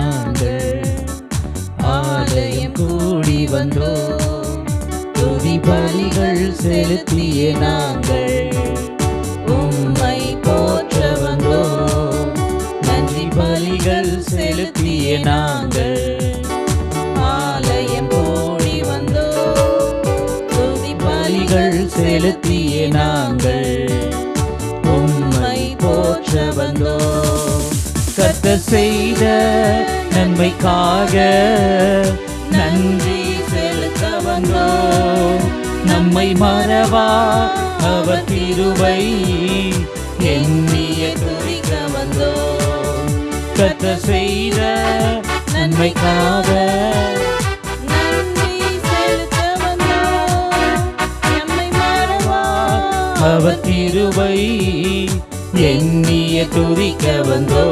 நாங்கள் ஆலயம் கூடி வந்தோ. துதி பலிகள் செலுத்திய நாங்கள். உம்மை போற்ற வந்தோ. நன்றி பலிகள் செலுத்திய நாங்கள். ஆலயம் கூடி வந்தோ. துதி பலிகள் செலுத்திய நாங்கள். உம்மை போற்ற வந்தோ. கத்த செய்த நன்மைக்காக நன்றி செலுத்த வந்தோம் நம்மை மறவா அவர் திருவை எண்ணிய துதிக்க வந்தோம் கத்த செய்த நன்மைக்காக அவர் திருவை எண்ணிய துதிக்க வந்தோ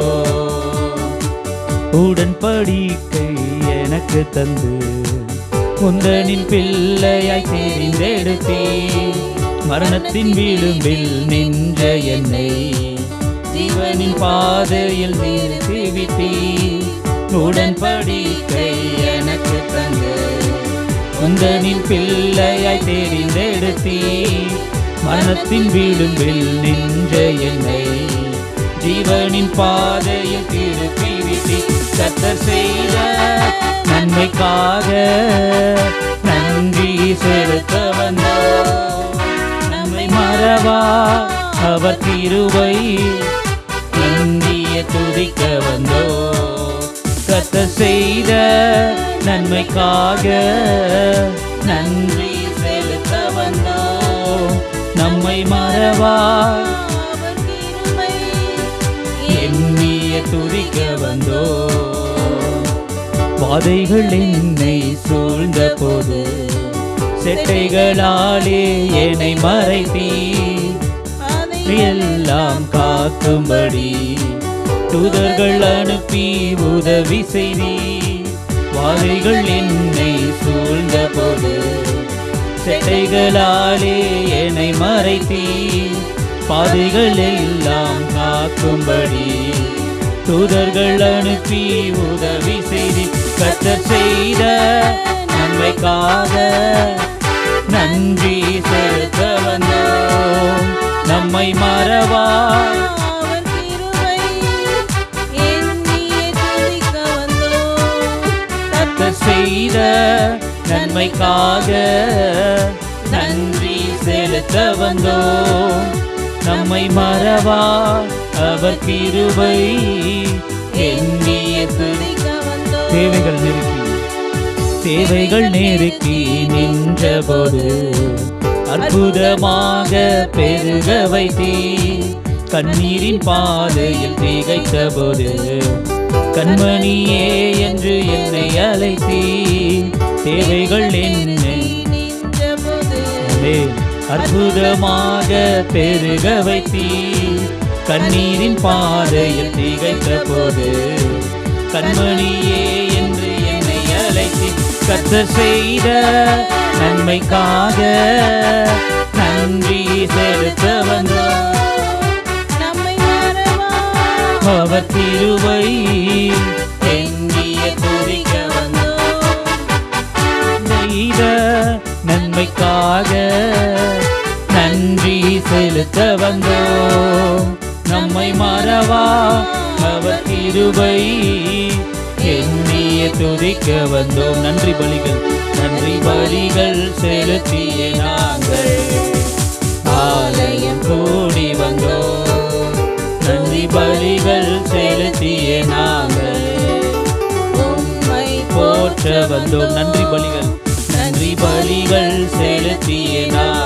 உடன்படிக்கை எனக்கு தந்து. குந்தனின் பிள்ளையாய் தெரிந்தெடுத்தே மரணத்தின் விளிம்பில் நின்ற என்னை ஜீவனின் பாதையில் நிறுத்தி உடன்படிக்கை எனக்கு தந்து. குந்தனின் பிள்ளையாய் தெரிந்தெடுத்தே மரணத்தின் விளிம்பில் நின்ற என்னை ஜீவனின் பாதையில் திருப்பி விட்டி கத்தர் செய்த நன்மைக்காக நன்றி செலுத்த வந்தார். நம்மை மறவா அவர் திருவை இந்திய துதிக்க வந்தோ கத்த செய்த நன்மைக்காக நன்றி செலுத்த வந்தோ நம்மை மறவா துதிக்க வந்தோ. பாதைகள் என்னை சூழ்ந்த போது செட்டைகளாலே என்னை மறைத்தீ எல்லாம் காக்கும்படி தூதர்கள் அனுப்பி உதவி செய்தி வாதைகள் என்னை சூழ்ந்த போது செட்டைகளாலே என்னை மறைத்தீ பாதைகள் எல்லாம் காக்கும்படி தூதர்கள் அனுப்பி உதவி செய்தி கத்தர் செய்த நன்மைக்காக நன்றி செலுத்த வந்தோம். நம்மை மறவா? செய்த நன்மைக்காக நன்றி செலுத்த வந்தோம். நம்மை மறவா? அவர் கிருபை எண்ணிய தேவைகள் நெருக்கி. தேவைகள் நெருக்கி நின்றபோது அற்புதமாக பெருக வைத்தீ. கண்ணீரின் பாதையில் திகைத்த போது கண்மணியே என்று என்னை அழைத்தீ. தேவைகள் என்னை அற்புதமாக பெருக வைத்தீ. கண்ணீரின் பாதையில் திகைத்த போது கண்மணியே என்று என்னை அழைத்தி. கத்த செய்த நன்மைக்காக நன்றி செலுத்த மறவா அவர் திருவை நம்மை மறவா? அவர் கிருபை. எண்ணிய துதிக்க வந்தோம். நன்றி பலிகள் நன்றி பலிகள் செலுத்திய நாங்கள். ஆலயம் கூடி வந்தோம். நன்றி பலிகள் செலுத்திய நாங்கள். உம்மை போற்ற வந்தோம். நன்றி பலிகள் நன்றி பலிகள் செலுத்திய நாங்கள்.